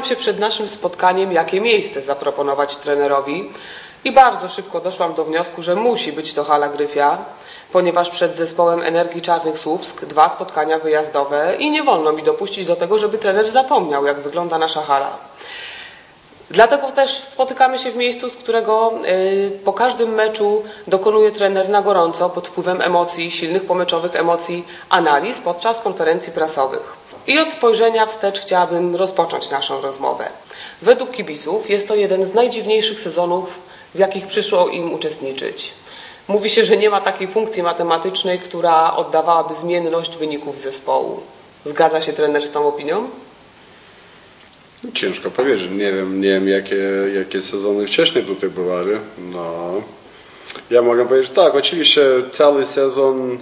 Zastanawiałam się przed naszym spotkaniem, jakie miejsce zaproponować trenerowi i bardzo szybko doszłam do wniosku, że musi być to hala Gryfia, ponieważ przed zespołem Energii Czarnych Słupsk dwa spotkania wyjazdowe i nie wolno mi dopuścić do tego, żeby trener zapomniał, jak wygląda nasza hala. Dlatego też spotykamy się w miejscu, z którego y, po każdym meczu dokonuje trener na gorąco, pod wpływem emocji, silnych pomeczowych emocji, analiz podczas konferencji prasowych. I od spojrzenia wstecz chciałabym rozpocząć naszą rozmowę. Według kibiców jest to jeden z najdziwniejszych sezonów, w jakich przyszło im uczestniczyć. Mówi się, że nie ma takiej funkcji matematycznej, która oddawałaby zmienność wyników zespołu. Zgadza się trener z tą opinią? Ciężko powiedzieć. Nie wiem, nie wiem jakie, jakie sezony wcześniej tutaj bywały. No, ja mogę powiedzieć tak, oczywiście cały sezon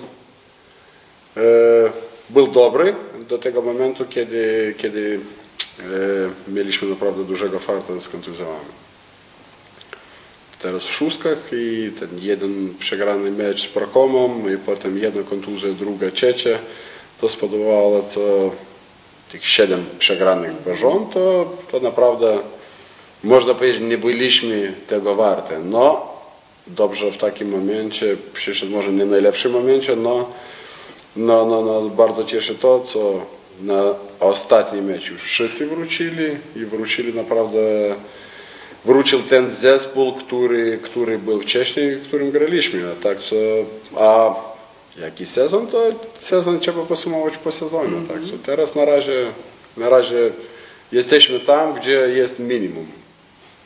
e, był dobry do tego momentu, kiedy, kiedy e, mieliśmy naprawdę dużego farta z kontuzjami. Teraz w szóstkach i ten jeden przegrany mecz z Prokomą i potem jedna kontuzja, druga, trzecia, to spowodowało co tych siedem przegranych rząd, to, to naprawdę można powiedzieć, nie byliśmy tego warte. No, dobrze w takim momencie, przyszedł może nie najlepszym momencie, no, no, no, no bardzo cieszy to, co na ostatni mecz już wszyscy wrócili i wrócili naprawdę, wrócił ten zespół, który, który był wcześniej, w którym graliśmy. A tak, co, a jaki sezon, to sezon trzeba podsumować po sezonie. Mm -hmm. Także teraz na razie, na razie jesteśmy tam, gdzie jest minimum.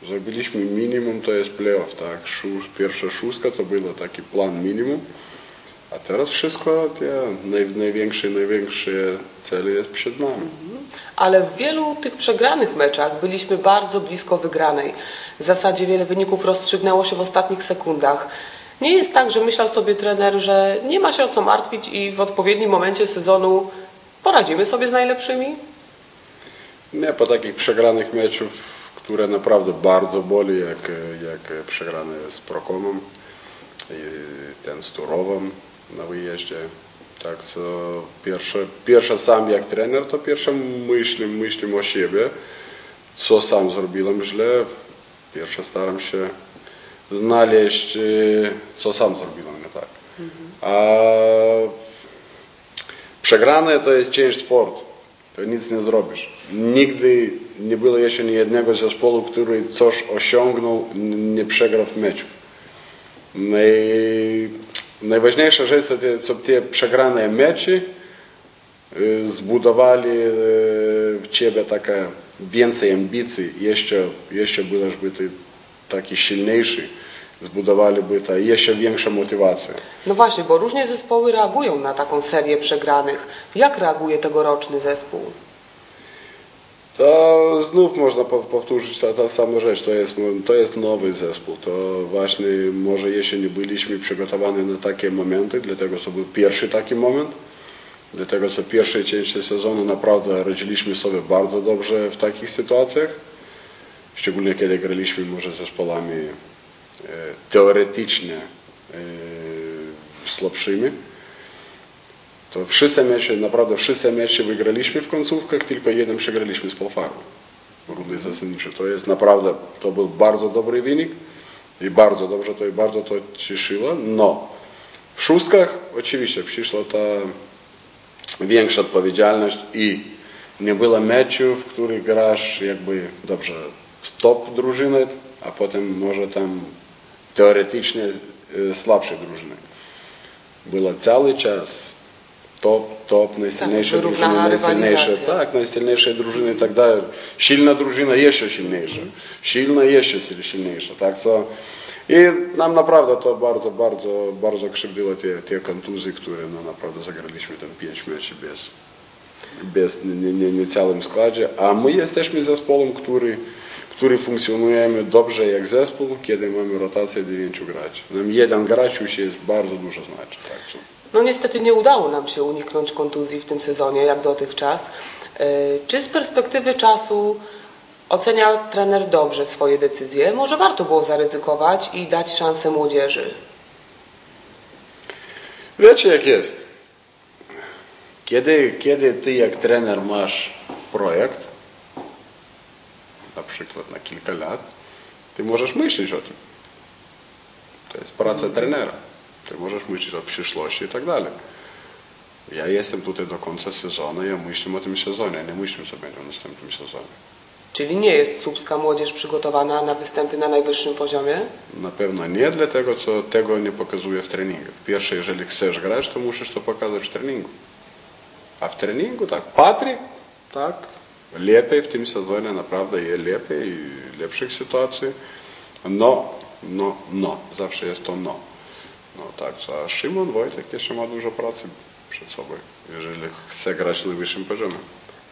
Zrobiliśmy minimum, to jest playoff, tak? Szóst, pierwsza szóstka to był taki plan minimum. A teraz wszystko, te naj, największe, największe cele jest przed nami. Ale w wielu tych przegranych meczach byliśmy bardzo blisko wygranej. W zasadzie wiele wyników rozstrzygnęło się w ostatnich sekundach. Nie jest tak, że myślał sobie trener, że nie ma się o co martwić i w odpowiednim momencie sezonu poradzimy sobie z najlepszymi? Nie, po takich przegranych meczów, które naprawdę bardzo boli, jak, jak przegrany z Prokomem i ten z Turowem na wyjeździe. Tak, to pierwsze, pierwsze sam jak trener, to pierwsze myślę, myślę o siebie, co sam zrobiłem źle. Pierwsze staram się znaleźć, co sam zrobiłem nie tak. A przegrane to jest część sportu. To nic nie zrobisz. Nigdy nie było jeszcze ni jednego zespołu, który coś osiągnął, nie przegrał w meczu. Naj, najważniejsza rzecz to te, przegrane mecze zbudowali w ciebie takie więcej ambicji, jeszcze, jeszcze byłeś by ty taki silniejszy, zbudowaliby to jeszcze większą motywację. No właśnie, bo różnie zespoły reagują na taką serię przegranych. Jak reaguje tegoroczny zespół? To znów można powtórzyć ta, ta sama rzecz. To jest, to jest nowy zespół. To właśnie może jeszcze nie byliśmy przygotowani na takie momenty, dlatego to był pierwszy taki moment. Dlatego co pierwszej części sezonu naprawdę radziliśmy sobie bardzo dobrze w takich sytuacjach. Szczególnie kiedy graliśmy może z zespołami teoretycznie słabszymi. To wszyscy mecze, naprawdę wszyscy mecze wygraliśmy w końcówkach, tylko jeden przegraliśmy z Polfarą. Rudy zasadnicze. To jest naprawdę, to był bardzo dobry wynik i bardzo dobrze to i bardzo to cieszyło. No, w szóstkach oczywiście przyszła ta większa odpowiedzialność i nie było meczu, w których grasz jakby dobrze stop drużyny, a potem może tam teoretycznie słabsze drużyny. Było cały czas top, top, najsilniejsze Tak, drużyny, wyrównana najsilniejsze, rywalizacja. tak, najsilniejsze drużyny i tak dalej. Silna drużyna jeszcze silniejsza, silna jeszcze silniejsza, tak, to i nam naprawdę to bardzo, bardzo, bardzo krzywdziło te, te kontuzje, które no, naprawdę zagraliśmy tam pięć meczy bez, bez nie, nie, nie całym składzie, a my jesteśmy zespołem, który, który funkcjonujemy dobrze jak zespół, kiedy mamy rotację dziewięciu graczy. Nam jeden gracz już jest bardzo dużo znaczy. Także. No niestety nie udało nam się uniknąć kontuzji w tym sezonie, jak dotychczas. E, Czy z perspektywy czasu ocenia trener dobrze swoje decyzje? Może warto było zaryzykować i dać szansę młodzieży? Wiecie jak jest. Kiedy, kiedy ty jak trener masz projekt na przykład na kilka lat, ty możesz myśleć o tym. To jest praca trenera. Ty możesz myśleć o przyszłości i tak dalej. Ja jestem tutaj do końca sezonu, ja myślę o tym sezonie, nie myślę, co będzie w następnym sezonie. Czyli nie jest słupska młodzież przygotowana na występy na najwyższym poziomie? Na pewno nie, dlatego co tego nie pokazuje w treningu. Pierwsze, jeżeli chcesz grać, to musisz to pokazać w treningu. A w treningu tak, Patryk, tak, lepiej w tym sezonie naprawdę jest lepiej i lepszych sytuacji. No, no, no, zawsze jest to no. No tak, a Szymon Wojtek jeszcze ma dużo pracy przed sobą, jeżeli chce grać na wyższym poziomie.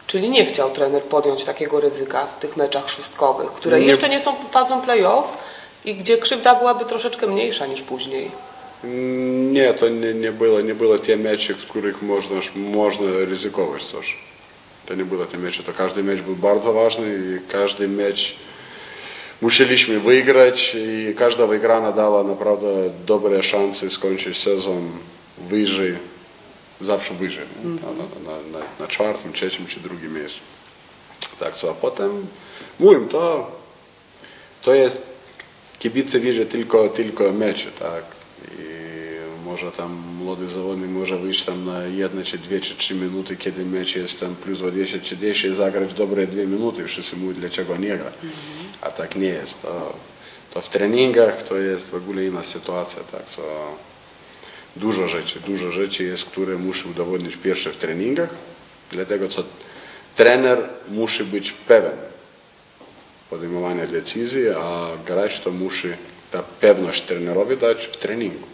Czyli nie chciał trener podjąć takiego ryzyka w tych meczach szóstkowych, które Nie. jeszcze nie są fazą play-off i gdzie krzywda byłaby troszeczkę mniejsza niż później. Nie, to nie, nie było, nie było te mecze, w których można, można ryzykować coś. To nie było te mecze, to każdy mecz był bardzo ważny i każdy mecz musieliśmy wygrać i każda wygrana dała naprawdę dobre szanse skończyć sezon wyżej, zawsze wyżej, na, na, na, na, na czwartym, trzecim czy drugim miejscu. Tak, co, a potem mówię, to, to jest kibice widzą tylko, tylko mecze, tak. I może tam młody zawodnik może wyjść tam na jedne, czy dwie, czy trzy minuty, kiedy mecz jest tam plus 20 czy 10 i zagrać dobre dwie minuty. Wszyscy mówią, dlaczego nie gra. A tak nie jest. To, to w treningach to jest w ogóle inna sytuacja, tak. To dużo rzeczy, dużo rzeczy jest, które muszę udowodnić pierwsze w treningach, dlatego co trener musi być pewien podejmowania decyzji, a grać to musi ta pewność trenerowi dać w treningu.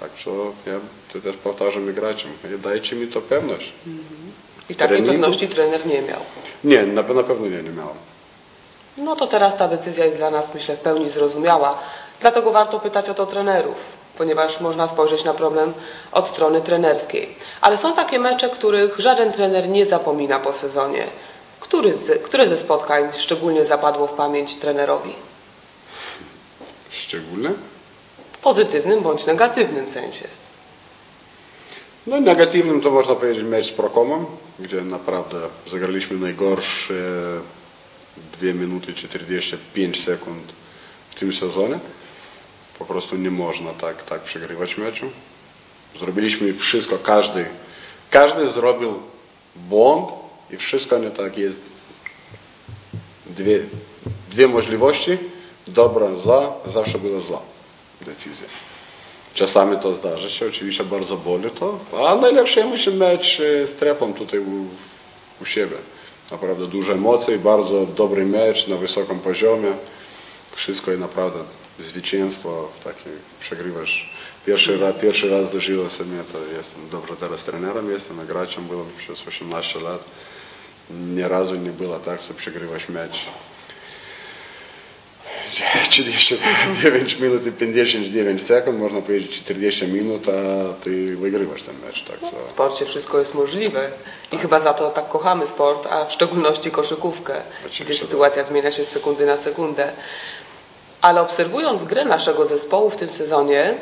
Tak co ja to też powtarzam graczom, dajcie mi to pewność. I takiej treningu? pewności trener nie miał. Nie, na, na pewno nie, nie miałem. No to teraz ta decyzja jest dla nas, myślę, w pełni zrozumiała. Dlatego warto pytać o to trenerów, ponieważ można spojrzeć na problem od strony trenerskiej. Ale są takie mecze, których żaden trener nie zapomina po sezonie. Który z, które ze spotkań szczególnie zapadło w pamięć trenerowi? Szczególnie. Pozytywnym bądź negatywnym sensie. No negatywnym to można powiedzieć mecz z Prokomem, gdzie naprawdę zagraliśmy najgorsze 2 minuty 45 sekund w tym sezonie. Po prostu nie można tak, tak przegrywać meczu. Zrobiliśmy wszystko, każdy, każdy zrobił błąd i wszystko nie tak jest. Dwie, dwie możliwości, dobra, zła, zawsze była zła decyzja. Czasami to zdarza się, oczywiście bardzo boli to, a ja myślę mecz e, z Treflą tutaj u, u siebie. Naprawdę duże emocje, bardzo dobry mecz na wysokim poziomie. Wszystko i naprawdę zwycięstwo w takim przegrywasz. Pierwszy raz, pierwszy raz dożyło sobie to jestem dobrze teraz trenerem, jestem graczem, byłem przez 18 lat. Nie razu nie było tak, że przegrywasz mecz 49 minut i 59 sekund, można powiedzieć 40 minut, a ty wygrywasz ten mecz. Tak, W co. sporcie wszystko jest możliwe i chyba za to tak kochamy sport, a w szczególności koszykówkę, Oczywiście, gdzie tak. sytuacja zmienia się z sekundy na sekundę. Ale obserwując grę naszego zespołu w tym sezonie,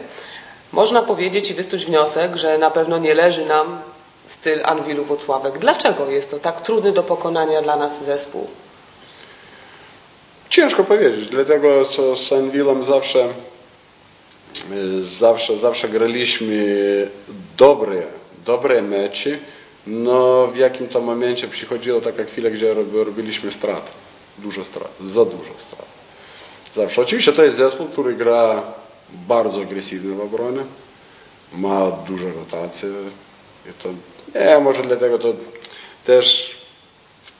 można powiedzieć i wysnuć wniosek, że na pewno nie leży nam styl Anwilu Wocławek. Dlaczego jest to tak trudny do pokonania dla nas zespół? Ciężko powiedzieć, dlatego co z Anwilem zawsze, e, zawsze, zawsze graliśmy dobre, dobre mecze, no w jakim to momencie przychodziła taka chwila, gdzie rob- robiliśmy straty, dużo strat, za dużo strat. Zawsze. Oczywiście to jest zespół, który gra bardzo agresywnie w obronie, ma dużo rotacji i to, nie, może dlatego to też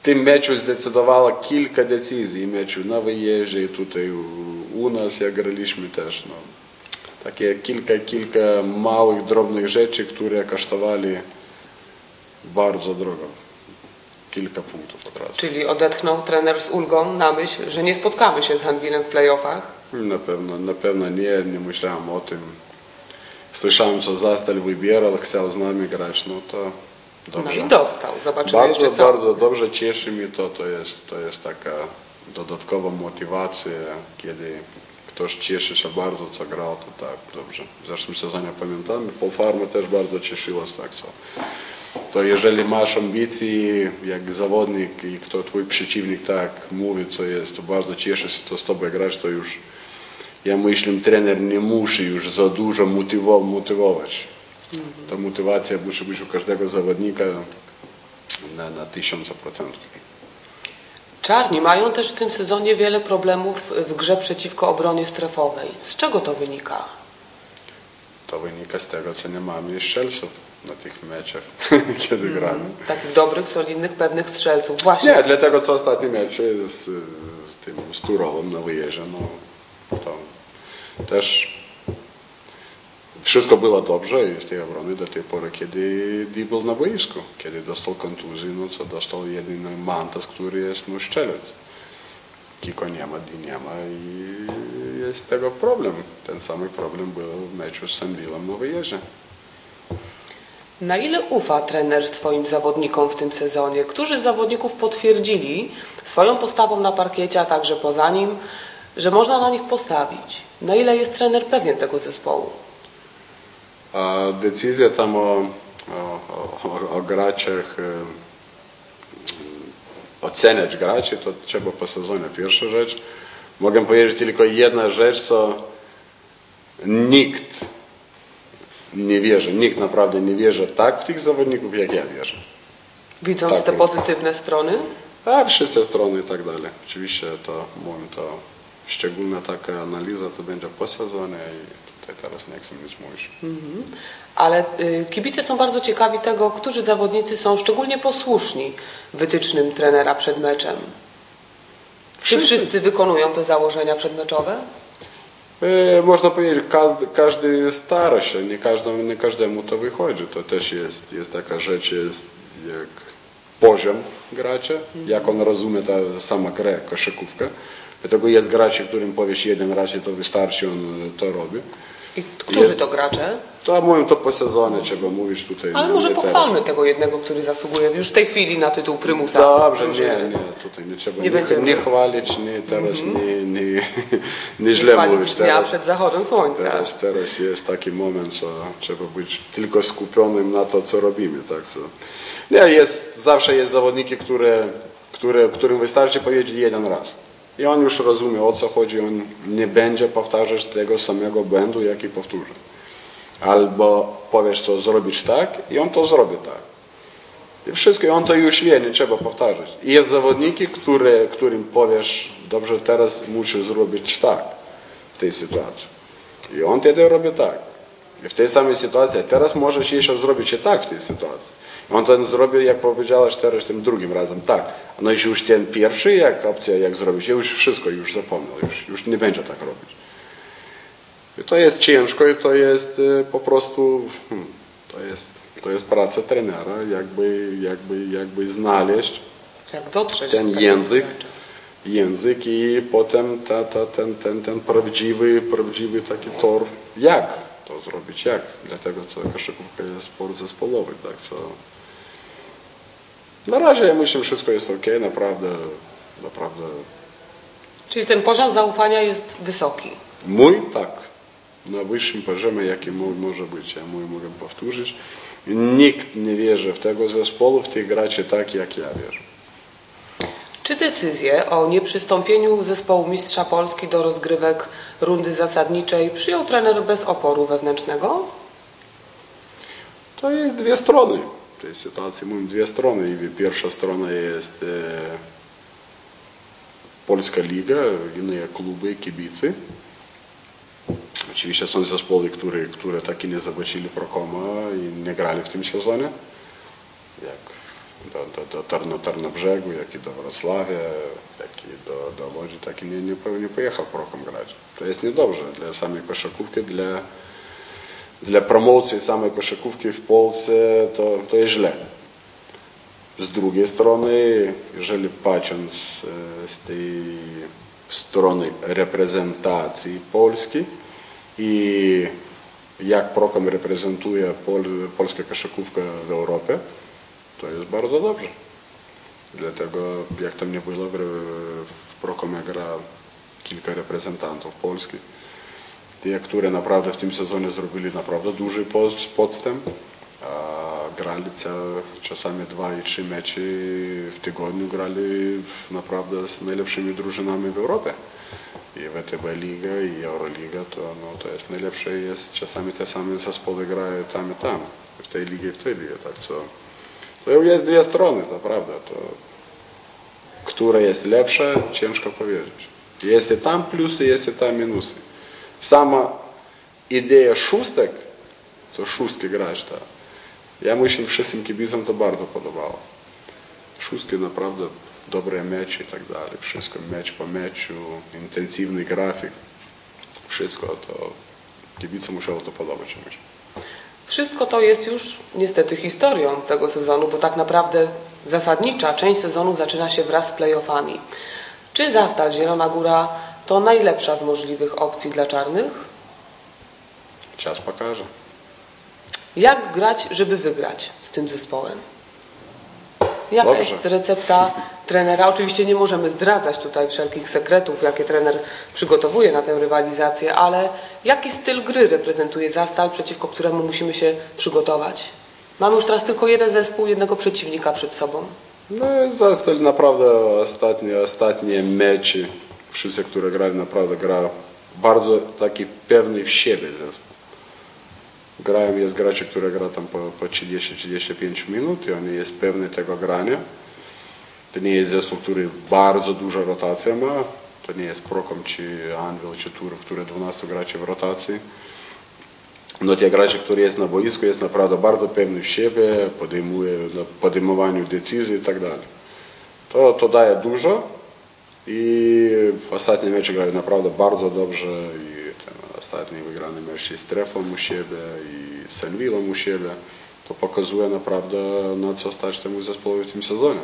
tym meczu zdecydowało kilka decyzji, meczu na wyjeździe i tutaj u, nas jak graliśmy też. No. Takie kilka, kilka małych, drobnych rzeczy, które kosztowali bardzo drogo. Kilka punktów od razu. Czyli odetchnął trener z ulgą na myśl, że nie spotkamy się z Anwilem w playoffach. Na pewno, na pewno nie, nie myślałem o tym. Słyszałem, co Zastal wybierał, chciał z nami grać, no to dobrze. No i dostał. Zobaczymy Bardzo, jeszcze co. bardzo dobrze cieszy mnie to, to jest, to jest taka dodatkowa motywacja, kiedy ktoś cieszy się bardzo, co grał, to tak, dobrze. W zeszłym sezonie pamiętamy, Polfarma też bardzo cieszyła, tak co. to jeżeli masz ambicje jak zawodnik i kto twój przeciwnik tak mówi, co jest, to bardzo cieszę się, to z tobą grać, to już ja myślę, trener nie musi już za dużo motywować. Ta motywacja musi być u każdego zawodnika na, na tysiąca procentów. Czarni mają też w tym sezonie wiele problemów w grze przeciwko obronie strefowej. Z czego to wynika? To wynika z tego, co nie mamy strzelców na tych meczach, kiedy gramy. Takich dobrych, solidnych, pewnych strzelców. Właśnie. Nie, dlatego co ostatni mecz z, y, tym z Turowem na wyjeździe, no to też wszystko było dobrze i z tej obrony do tej pory, kiedy Di był na boisku. Kiedy dostał kontuzję, no co dostał jedyny Mantas, który jest no strzelec. Kiko nie ma, Di nie ma i jest tego problem. Ten sam problem był w meczu z Sanvilem na wyjeździe. Na ile ufa trener swoim zawodnikom w tym sezonie? Którzy z zawodników potwierdzili swoją postawą na parkiecie, a także poza nim, że można na nich postawić? Na ile jest trener pewien tego zespołu? A decyzja tam o, o, o, o graczach, oceniać graczy, to trzeba po sezonie. Pierwsza rzecz. Mogę powiedzieć tylko jedna rzecz, co nikt nie wierzy, nikt naprawdę nie wierzy tak w tych zawodników, jak ja wierzę. Widząc Tak, te pozytywne strony? A wszystkie strony i tak dalej. Oczywiście to mówię, to szczególna taka analiza to będzie po sezonie i tutaj teraz nie chcę nic mówić. Ale y, kibice są bardzo ciekawi tego, którzy zawodnicy są szczególnie posłuszni wytycznym trenera przed meczem. Czy Wszyscy. wykonują te założenia przedmeczowe? E, Można powiedzieć, każdy, każdy stara się, nie, każdemu, nie każdemu to wychodzi. To też jest, jest taka rzecz, jest jak poziom gracza, jak on rozumie ta sama grę, koszykówkę. Dlatego jest gracze, którym powiesz jeden raz i to wystarczy, on to robi. I którzy Jest. to gracze? To mówię to po sezonie, trzeba mówić tutaj. Ale może teraz. pochwalmy tego jednego, który zasługuje już w tej chwili na tytuł prymusa. Dobrze, nie, nie, tutaj nie trzeba Nie nie, nie chwalić, nie teraz, nie, nie, nie Nie źle mówić. dnia Teraz, przed zachodem słońca. teraz, teraz jest taki moment, że trzeba być tylko skupionym na to, co robimy. Tak, co. Nie, jest, zawsze jest zawodniki, które, które, którym wystarczy powiedzieć jeden raz. I on już rozumie, o co chodzi, on nie będzie powtarzać tego samego błędu, jaki powtórzy. Albo powiesz to zrobić tak i on to zrobi tak. I wszystko, on to już wie, nie trzeba powtarzać. I jest zawodniki, które, którym powiesz, dobrze, teraz musisz zrobić tak w tej sytuacji. I on wtedy robi tak. I w tej samej sytuacji, teraz możesz jeszcze zrobić i tak w tej sytuacji. On to zrobi, jak powiedziałeś teraz, tym drugim razem tak. No i już ten pierwszy, jak opcja, jak zrobić, ja już wszystko już zapomniał, już, już nie będzie tak robić. I to jest ciężko i to jest e, po prostu, hmm, to jest, to jest praca trenera, jakby, jakby, jakby znaleźć Jak dotrzeć ten język, język i potem ta, ta, ten, ten, ten prawdziwy, prawdziwy taki tor, jak to zrobić, jak. Dlatego to koszykówka jest sport zespołowy, tak, co na razie myślę, że wszystko jest ok, naprawdę, naprawdę Czyli ten poziom zaufania jest wysoki. Mój tak, na wyższym poziomie, jaki mój może być. Ja mój mogę powtórzyć. Nikt nie wierzy w tego zespołu, w tych graczy tak, jak ja wierzę. Czy decyzję o nieprzystąpieniu zespołu Mistrza Polski do rozgrywek rundy zasadniczej przyjął trener bez oporu wewnętrznego? To jest dwie strony sytuacji. Mówię dwie strony. I pierwsza strona jest e, Polska Liga, inne kluby, kibicy. Oczywiście są zespoły, które, które tak nie zobaczyli Prokoma i nie grali w tym sezonie. Jak do, do, do Tarno, Tarnobrzegu, jak i do Wrocławia, jak i do, do Łodzi, tak i nie, nie, nie pojechał Prokom grać. To jest niedobrze dla samej koszykówki, dla, dla promocji samej koszykówki w Polsce to, to jest źle. Z drugiej strony, jeżeli patrząc e, z tej strony reprezentacji Polski i jak Prokom reprezentuje pol, polską koszykówkę w Europie, to jest bardzo dobrze. Dlatego, jak tam nie było, w, Prokomie gra kilka reprezentantów Polski, te, które naprawdę w tym sezonie zrobili naprawdę duży podstęp. A grali całe, czasami dwa i trzy mecze w tygodniu, grali naprawdę z najlepszymi drużynami w Europie. I WTB Liga i Euroliga to, no, to jest najlepsze jest czasami te same zespoły grają tam i tam, w tej ligie i w tej ligie, tak co to jest dwie strony, to prawda, to które jest lepsze, ciężko powiedzieć. Jest i tam plusy, jest i tam minusy. Sama idea szóstek, co szóstki grać, to ja myślę, wszystkim kibicom to bardzo podobało. Szóstki naprawdę dobre mecze i tak dalej, wszystko mecz po meczu, intensywny grafik, wszystko to kibicom musiało to podobać. Wszystko to jest już niestety historią tego sezonu, bo tak naprawdę zasadnicza część sezonu zaczyna się wraz z playoffami. Czy Zastal Zielona Góra to najlepsza z możliwych opcji dla czarnych? Czas pokaże. Jak grać, żeby wygrać z tym zespołem? Jaka Dobrze. jest recepta trenera? Oczywiście nie możemy zdradzać tutaj wszelkich sekretów, jakie trener przygotowuje na tę rywalizację, ale jaki styl gry reprezentuje Zastal, przeciwko któremu musimy się przygotować? Mamy już teraz tylko jeden zespół, jednego przeciwnika przed sobą. No Zastal naprawdę ostatnie, ostatnie mecze, wszyscy, które grali, naprawdę gra bardzo taki pewny w siebie zespół. Grają, jest gracze, które gra tam po, po 30-35 minut i oni jest pewny tego grania. To nie jest zespół, który bardzo dużo rotacja ma. To nie jest Prokom czy Anvil czy Turów, które 12 graczy w rotacji. No te gracze, które jest na boisku, jest naprawdę bardzo pewny w siebie, podejmuje na podejmowaniu decyzji i tak dalej. To, to daje dużo i w ostatnim meczu grają naprawdę bardzo dobrze i ten ostatni wygrany mecz i z Treflą u siebie i z u siebie. To pokazuje naprawdę na co stać temu zespołowi w tym sezonie.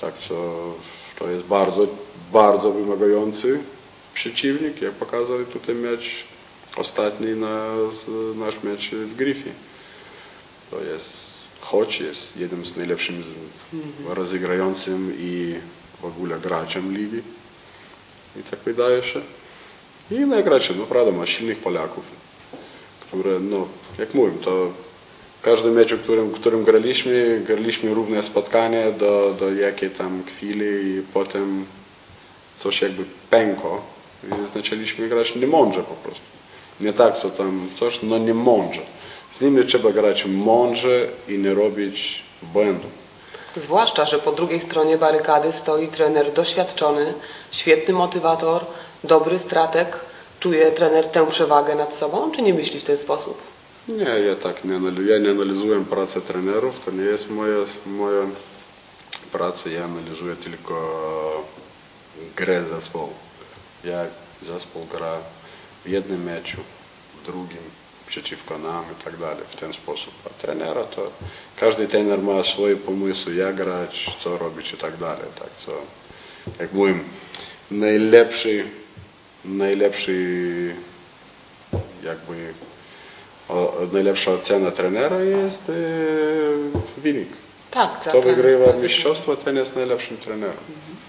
Tak, to, to jest bardzo, bardzo wymagający przeciwnik, jak pokazali tutaj mecz ostatni na, nasz mecz w Gryfie. To jest, choć jest jednym z najlepszym rozegrającym i w ogóle graczem ligi. I tak wydaje się. I inne gracze, no prawda, ma silnych Polaków, które, no, jak mówię, to każdy mecz, w którym, w którym graliśmy, graliśmy równe spotkanie do, do jakiej tam chwili i potem coś jakby pękło i zaczęliśmy grać niemądrze po prostu. Nie tak, co tam coś, no nie mądrze. Z nimi trzeba grać mądrze i nie robić błędów. Zwłaszcza, że po drugiej stronie barykady stoi trener doświadczony, świetny motywator, dobry strateg. Czuje trener tę przewagę nad sobą, czy nie myśli w ten sposób? Nie, ja tak nie, analizuję, ja nie analizuję pracę trenerów, to nie jest moja, moja praca, ja analizuję tylko grę zespołu. Jak zespół gra w jednym meczu, w drugim, przeciwko nam i tak dalej, w ten sposób. A trenera to każdy trener ma swoje pomysły, jak grać, co robić i tak dalej. Tak, co, jak mówię, najlepszy, najlepszy jakby o, najlepsza ocena trenera jest e, wynik. Tak, Kto trener wygrywa bardzo- mistrzostwo, ten jest najlepszym trenerem.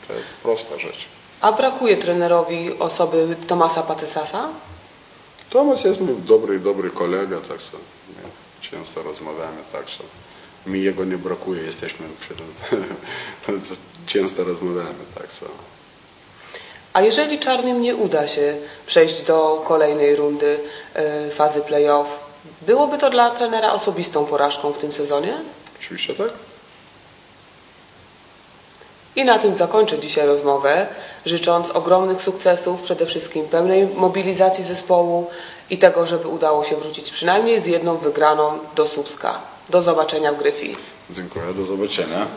To jest prosta rzecz. A brakuje trenerowi osoby Tomasa Pacesasa? Tomasz jest mój dobry, dobry kolega, tak my często rozmawiamy, tak co mi jego nie brakuje, jesteśmy przy tym, często rozmawiamy, tak co. A jeżeli czarnym nie uda się przejść do kolejnej rundy e, fazy playoff, byłoby to dla trenera osobistą porażką w tym sezonie? Oczywiście tak. I na tym zakończę dzisiaj rozmowę, życząc ogromnych sukcesów, przede wszystkim pełnej mobilizacji zespołu i tego, żeby udało się wrócić przynajmniej z jedną wygraną do Słupska. Do zobaczenia w Gryfii. Dziękuję, do zobaczenia.